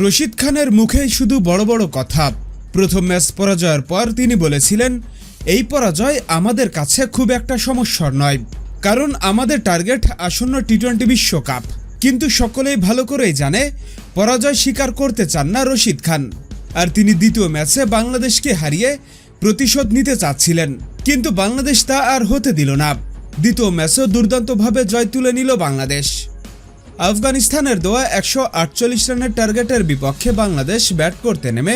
রশিদ খানের মুখে শুধু বড় বড় কথা। প্রথম ম্যাচ পরাজয়ের পর তিনি বলেছিলেন, এই পরাজয় আমাদের কাছে খুব একটা সমস্যার নয়, কারণ আমাদের টার্গেট আসন্ন টি টোয়েন্টি বিশ্বকাপ। কিন্তু সকলেই ভালো করেই জানে, পরাজয় স্বীকার করতে চান না রশিদ খান। আর তিনি দ্বিতীয় ম্যাচে বাংলাদেশকে হারিয়ে প্রতিশোধ নিতে চাচ্ছিলেন, কিন্তু বাংলাদেশ তা আর হতে দিল না। দ্বিতীয় ম্যাচও দুর্দান্তভাবে জয় তুলে নিল বাংলাদেশ। আফগানিস্তানের দোয়া একশো আটচল্লিশ রানের টার্গেটের বিপক্ষে বাংলাদেশ ব্যাট করতে নেমে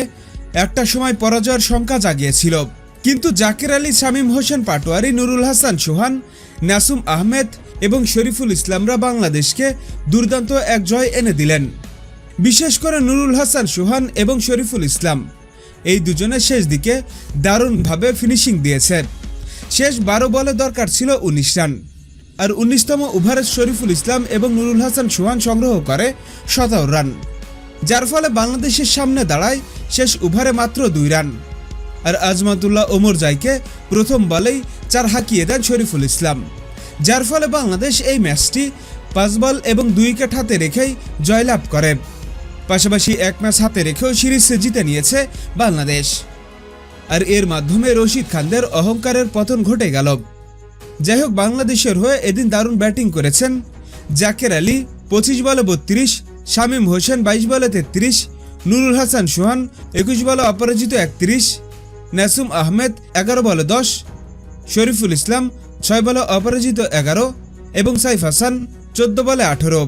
একটা সময় পরাজয়ের শঙ্কা জাগিয়েছিল। কিন্তু জাকির আলী, শামীম হোসেন পাটোয়ারি, নুরুল হাসান সোহান, নাসুম আহমেদ এবং শরীফুল ইসলামরা বাংলাদেশকে দুর্দান্ত এক জয় এনে দিলেন। বিশেষ করে নুরুল হাসান সোহান এবং শরীফুল ইসলাম। এই দুজনে শেষ দিকে দারুণভাবে ফিনিশিং দিয়েছেন শেষ বারো বলে দরকার ছিল উনিশ রান। আর উনিশতম ওভারে শরীফুল ইসলাম এবং নুরুল হাসান সোহান সংগ্রহ করে সতেরো রান। যার ফলে বাংলাদেশের সামনে দাঁড়ায় শেষ ওভারে মাত্র দুই রান। আর আজমাতুল্লাহ ওমর জাইকে প্রথম বলেই চার হাঁকিয়ে দেন শরীফুল ইসলাম। যার ফলে বাংলাদেশ এই ম্যাচটি পাঁচ বল এবং দুই উইকেট হাতে রেখেই জয়লাভ করে। পাশাপাশি এক ম্যাচ হাতে রেখেও সিরিজ জিতে নিয়েছে বাংলাদেশ। আর এর মাধ্যমে রশিদ খানদের অহংকারের পতন ঘটে গেল। যাই হোক বাংলাদেশের হয়ে এদিন দারুণ ব্যাটিং করেছেন জাকের আলী, পঁচিশ বলে বত্রিশ, শামীম হোসেন বাইশ বলে তেত্রিশ, নুরুল হাসান সোহান একুশ বলে অপরাজিত একত্রিশ, নাসুম আহমেদ এগারো বলে দশ, শরীফুল ইসলাম ছয় বলে অপরাজিত এগারো এবং সাইফ হাসান চোদ্দ বলে আঠেরো।